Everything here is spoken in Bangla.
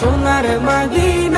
সোনার মদিনা